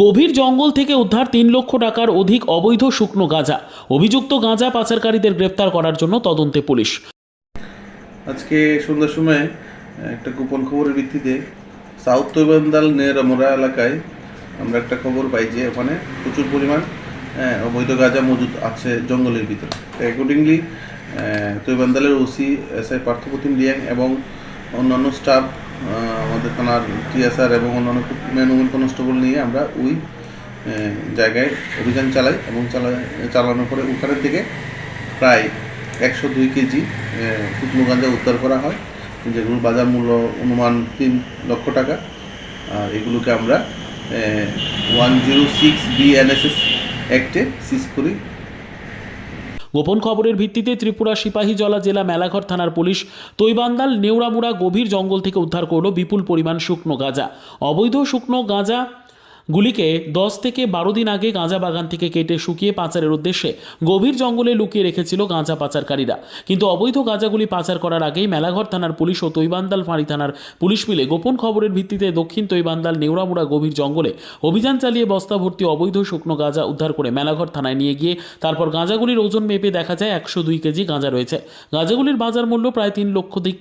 গভীর জঙ্গল থেকে উদ্ধার তিন লক্ষ টাকার অধিক অবৈধ শুকনো গাঁজা। অভিযুক্ত গাঁজা পাচারকারীদের গ্রেপ্তার করার জন্য তদন্তে পুলিশ। আজকে সন্ধ্যার সময় একটা গোপন খবরের ভিত্তিতে সাউথ তৈবান্দাল নেরামোড়া এলাকায় আমরা একটা খবর পাই যে ওখানে প্রচুর পরিমাণ অবৈধ গাঁজা মজুদ আছে জঙ্গলের ভিতরে। Accordingly তৈবান্দালের OC S I Parthapratim Liang এবং অন্যান্য স্টাফ আমাদের থানার টিএসআর এবং অন্যান্য ম্যানুয়াল কনস্টেবল নিয়ে আমরা ওই জায়গায় অভিযান চালাই এবং চালা চালানোর পরে ওখানের থেকে প্রায় একশো দুই কেজি শুকনো গাঁজা উদ্ধার করা হয়, যেগুলোর বাজার মূল্য অনুমান তিন লক্ষ টাকা। আর এগুলোকে আমরা ওয়ান জিরো সিক্স বিএনএসএস অ্যাক্টে সিজ করি। গোপন খবরের ভিত্তিতে ত্রিপুরা সিপাহীজলা জেলা মেলাঘর থানার পুলিশ তৈবান্দাল নেউরামুড়া গভীর জঙ্গল থেকে উদ্ধার করল বিপুল পরিমাণ শুকনো গাঁজা। অবৈধ শুকনো গাঁজা গুলিকে দশ থেকে বারো দিন আগে গাঁজা বাগান থেকে কেটে শুকিয়ে পাচারের উদ্দেশ্যে গভীর জঙ্গলে লুকিয়ে রেখেছিল গাঁজা পাচারকারীরা। কিন্তু অবৈধ গাঁজাগুলি পাচার করার আগেই মেলাঘর থানার পুলিশ ও তৈবান্দাল ফাঁড়ি থানার পুলিশ মিলে গোপন খবরের ভিত্তিতে দক্ষিণ তৈবান্দাল নেউরামুড়া গভীর জঙ্গলে অভিযান চালিয়ে বস্তা ভর্তি অবৈধ শুকনো গাঁজা উদ্ধার করে মেলাঘর থানায় নিয়ে গিয়ে তারপর গাঁজাগুলির ওজন মেপে দেখা যায় একশো দুই কেজি গাঁজা রয়েছে। গাঁজাগুলির বাজার মূল্য প্রায় তিন লক্ষ দিক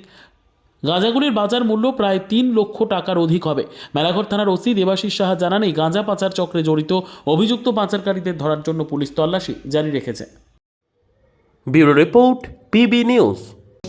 গাঁজাগুলির বাজার মূল্য প্রায় তিন লক্ষ টাকার অধিক হবে। মেলাঘর থানার ওসি দেবাশিস সাহা জানান, এই গাঁজা পাচার চক্রে জড়িত অভিযুক্ত পাচারকারীদের ধরার জন্য পুলিশ তল্লাশি জারি রেখেছে। Bureau report, PB news.